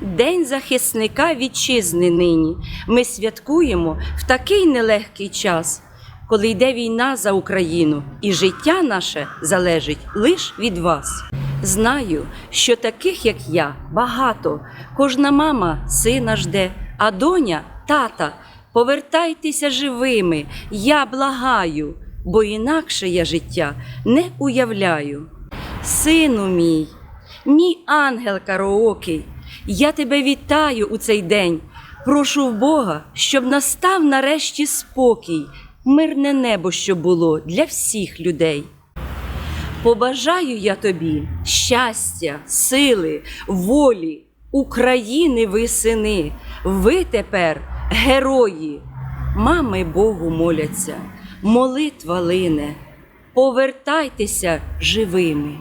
День захисника вітчизни нині. Ми святкуємо в такий нелегкий час, коли йде війна за Україну, і життя наше залежить лише від вас. Знаю, що таких, як я, багато. Кожна мама сина жде, а доня тата. Повертайтеся живими, я благаю, бо інакше я життя не уявляю. Сину мій, мій ангел караокий, я тебе вітаю у цей день. Прошу в Бога, щоб настав нарешті спокій, мирне небо, що було для всіх людей. Побажаю я тобі щастя, сили, волі, України ви сини. Ви тепер герої. Мами Богу моляться, молитва лине. Повертайтеся живими.